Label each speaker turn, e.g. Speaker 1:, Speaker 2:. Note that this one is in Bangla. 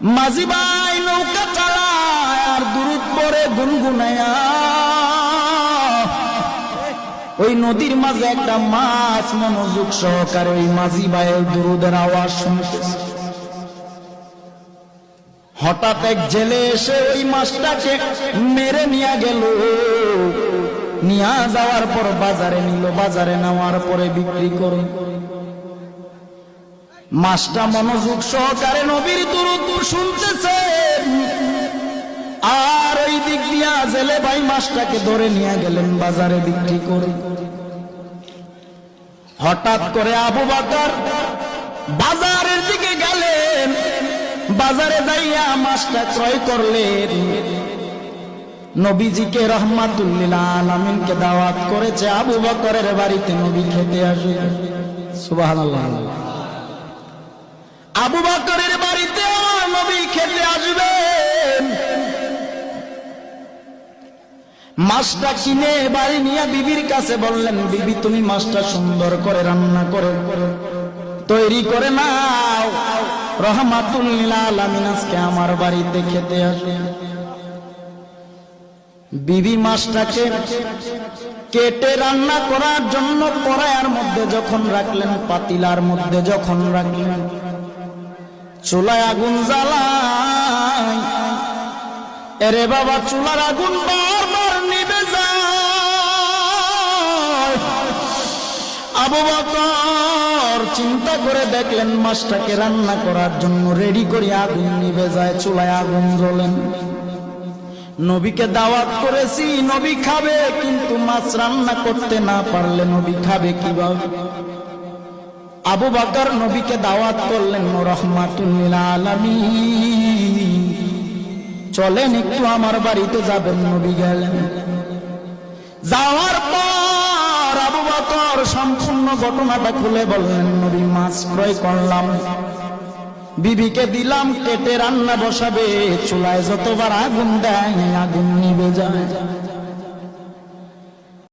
Speaker 1: মাঝি ভাই নৌকা চালায় আর দূরত পরে গুনগুনায়া। ওই নদীর মাঝে একটা মাছ মনোযোগ সহকারে ওই মাঝি ভাইয়ের দুরুদের আওয়াজ শুনতেছে। হঠাৎ এক জেলে এসে ওই মাছটাকে মেরে নিয়ে গেল। নিয়ে যাওয়ার পর বাজারে নিল, বাজারে নেওয়ার পরে বিক্রি করে মাছটা মনোযোগ সহকারে নবীর দুরুদ শুনতেছে। আর ওই দিক দিয়া জেলে ভাই মাছটাকে ধরে নিয়ে গেলেন বাজারে বিক্রি করে। হঠাৎ করে আবু বাকার বাজারের দিকে গেলেন। বাজারে যাইয়া মাছটা ক্রয় করলেন। নবীজিকে রহমাতুল্লিল আলমিনকে দাওয়াত করেছে আবু বকরের বাড়িতে নবী খেতে আসবে সুবহানাল্লাহ। আবু বকরের বাড়িতে আমার নবী খেতে আসবেন। মাছটা কিনে বাড়ি নিয়ে বিবির কাছে বললেন, বিবি, তুমি মাছটা সুন্দর করে রান্না করে, তৈরি করে নাও। রহমাতুল্লিল আলামিন আজকে আমার বাড়িতে খেতে আসবে। বিবি মাছটাকে কেটে রান্না করার জন্য কড়াইয়ের মধ্যে যখন রাখলেন, পাতিলার মধ্যে যখন রাখলেন চুলায় আগুন জ্বালায় এরে বাবা, চুলার আগুন বারবার নিবে আবু বকর চিন্তা করে দেখলেন, মাছটাকে রান্না করার জন্য রেডি করে আগুন নিবে যায়, চুলায় আগুন জ্বলেন। নবীকে দাওয়াত করেছি, নবী খাবে, কিন্তু মাছ রান্না করতে না পারলে নবী খাবে কীভাবে? আবু বাকর নবীকে দাওয়াত করলেন রহমাতুল্লিল চলেন, একটু আমার বাড়িতে যাবেন, নবী গেলেন। যাওয়ার পর আবু বকর সম্পূর্ণ ঘটনাটা খুলে বললেন, নবী, মাছ ক্রয় করলাম। বিবিকে দিলাম, কেটে রান্না বসাবে, চুলায় যতবার আগুন দেয়, আগুন নিবে যায়।